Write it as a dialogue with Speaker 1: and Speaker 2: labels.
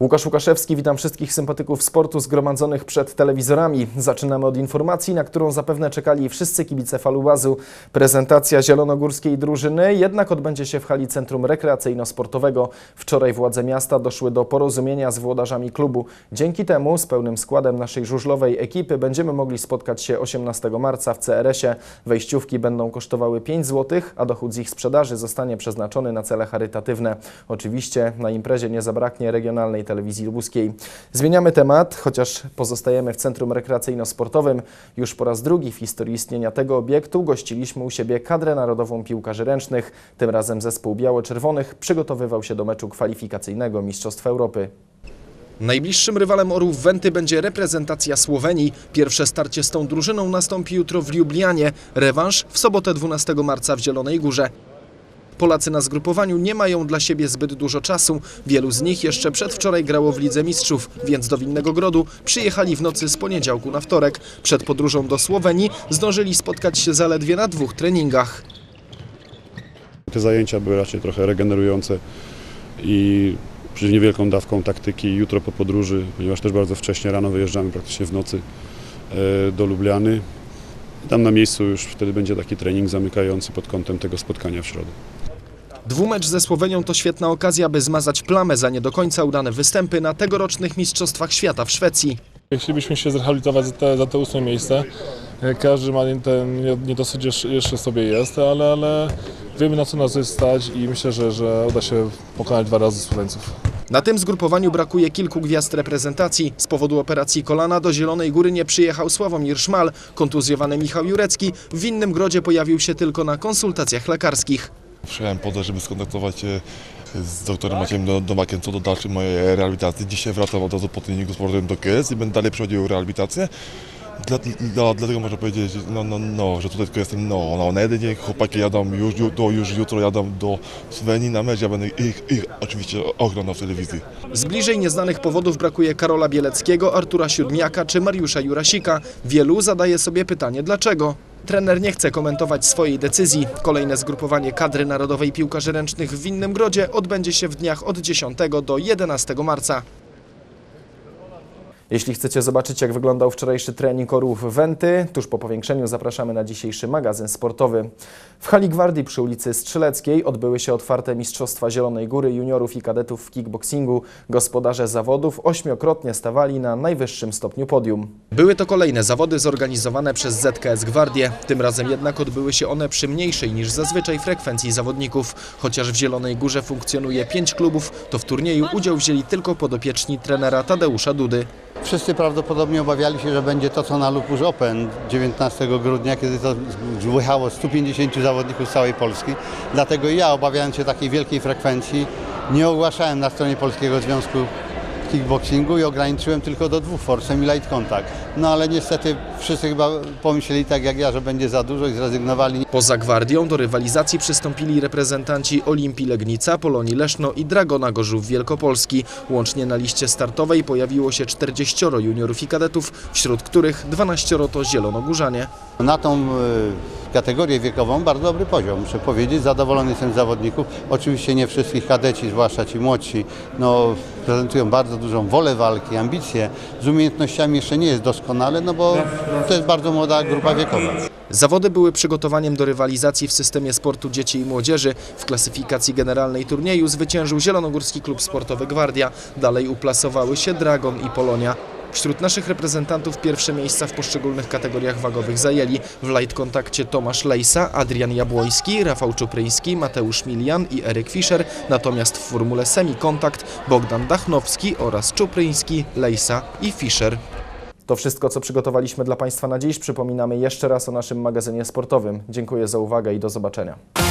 Speaker 1: Łukasz Łukaszewski, witam wszystkich sympatyków sportu zgromadzonych przed telewizorami. Zaczynamy od informacji, na którą zapewne czekali wszyscy kibice Falubazu. Prezentacja zielonogórskiej drużyny jednak odbędzie się w hali Centrum Rekreacyjno-Sportowego. Wczoraj władze miasta doszły do porozumienia z włodarzami klubu. Dzięki temu z pełnym składem naszej żużlowej ekipy będziemy mogli spotkać się 18 marca w CRS-ie. Wejściówki będą kosztowały 5 zł, a dochód z ich sprzedaży zostanie przeznaczony na cele charytatywne. Oczywiście na imprezie nie zabraknie regionalnej telewizji lubuskiej. Zmieniamy temat, chociaż pozostajemy w Centrum Rekreacyjno-Sportowym. Już po raz drugi w historii istnienia tego obiektu gościliśmy u siebie kadrę narodową piłkarzy ręcznych. Tym razem zespół biało-czerwonych przygotowywał się do meczu kwalifikacyjnego Mistrzostw Europy. Najbliższym rywalem Orłów Wenty będzie reprezentacja Słowenii. Pierwsze starcie z tą drużyną nastąpi jutro w Liublianie. Rewanż w sobotę 12 marca w Zielonej Górze. Polacy na zgrupowaniu nie mają dla siebie zbyt dużo czasu. Wielu z nich jeszcze przedwczoraj grało w Lidze Mistrzów, więc do Winnego Grodu przyjechali w nocy z poniedziałku na wtorek. Przed podróżą do Słowenii zdążyli spotkać się zaledwie na dwóch treningach.
Speaker 2: Te zajęcia były raczej trochę regenerujące i z niewielką dawką taktyki jutro po podróży, ponieważ też bardzo wcześnie rano wyjeżdżamy praktycznie w nocy e, do Lubliany. Tam na miejscu już wtedy będzie taki trening zamykający pod kątem tego spotkania w środę.
Speaker 1: Dwumecz ze Słowenią to świetna okazja, by zmazać plamę za nie do końca udane występy na tegorocznych Mistrzostwach Świata w Szwecji.
Speaker 3: Chcielibyśmy się zrehabilitować za te, za te ósme miejsce. Każdy ma ten nie- niedosyt jeszcze, jeszcze sobie jest, ale, ale wiemy na co nas jest stać i myślę, że, że uda się pokonać dwa razy Słoweńców.
Speaker 1: Na tym zgrupowaniu brakuje kilku gwiazd reprezentacji. Z powodu operacji kolana do Zielonej Góry nie przyjechał Sławomir Szmal. Kontuzjowany Michał Jurecki w Winnym Grodzie pojawił się tylko na konsultacjach lekarskich.
Speaker 4: Przyjechałem po to, żeby skontaktować się z doktorem Maciejem Do- Domakiem co do dalszej mojej rehabilitacji. Dzisiaj wracam od razu po treningu sportowym do KS i będę dalej prowadził rehabilitację. Dla, dla, dlatego można powiedzieć, no, no, no, że tutaj tylko jestem no, no, na jeden dzień. Chłopaki jadą już, ju- do, już jutro jadą do Słowenii na mecz. Ja będę ich, ich oczywiście oglądał w telewizji.
Speaker 1: Z bliżej nieznanych powodów brakuje Karola Bieleckiego, Artura Siódmiaka czy Mariusza Jurasika. Wielu zadaje sobie pytanie dlaczego. Trener nie chce komentować swojej decyzji. Kolejne zgrupowanie kadry narodowej piłkarzy ręcznych w Winnym Grodzie odbędzie się w dniach od 10 do 11 marca. Jeśli chcecie zobaczyć, jak wyglądał wczorajszy trening Orłów Wenty, tuż po powiększeniu zapraszamy na dzisiejszy magazyn sportowy. W hali Gwardii przy ulicy Strzeleckiej odbyły się otwarte Mistrzostwa Zielonej Góry juniorów i kadetów w kickboxingu. Gospodarze zawodów ośmiokrotnie stawali na najwyższym stopniu podium. Były to kolejne zawody zorganizowane przez ZKS Gwardię. Tym razem jednak odbyły się one przy mniejszej niż zazwyczaj frekwencji zawodników. Chociaż w Zielonej Górze funkcjonuje pięć klubów, to w turnieju udział wzięli tylko podopieczni trenera Tadeusza Dudy.
Speaker 5: Wszyscy prawdopodobnie obawiali się, że będzie to co na Lupus Open 19 grudnia, kiedy to wyjechało 150 zawodników z całej Polski. Dlatego ja, obawiając się takiej wielkiej frekwencji, nie ogłaszałem na stronie Polskiego Związku Kickboxingu i ograniczyłem tylko do dwóch forsem i light contact. No ale niestety wszyscy chyba pomyśleli tak jak ja, że będzie za dużo i zrezygnowali.
Speaker 1: Poza Gwardią do rywalizacji przystąpili reprezentanci Olimpii Legnica, Polonii Leszno i Dragona Gorzów Wielkopolski. Łącznie na liście startowej pojawiło się 40 juniorów i kadetów, wśród których 12 to zielonogórzanie.
Speaker 5: Na tą y, kategorię wiekową bardzo dobry poziom, muszę powiedzieć. Zadowolony jestem z zawodników. Oczywiście nie wszystkich kadeci, zwłaszcza ci młodsi, no, prezentują bardzo dużą wolę walki, ambicje. Z umiejętnościami jeszcze nie jest doskonale, no bo to jest bardzo młoda grupa wiekowa.
Speaker 1: Zawody były przygotowaniem do rywalizacji w systemie sportu dzieci i młodzieży. W klasyfikacji generalnej turnieju zwyciężył Zielonogórski Klub Sportowy Gwardia. Dalej uplasowały się Dragon i Polonia. Wśród naszych reprezentantów pierwsze miejsca w poszczególnych kategoriach wagowych zajęli w light kontakcie Tomasz Lejsa, Adrian Jabłoński, Rafał Czupryński, Mateusz Milian i Eryk Fischer, natomiast w formule semi-kontakt Bogdan Dachnowski oraz Czupryński, Lejsa i Fischer. To wszystko, co przygotowaliśmy dla Państwa na dziś. Przypominamy jeszcze raz o naszym magazynie sportowym. Dziękuję za uwagę i do zobaczenia.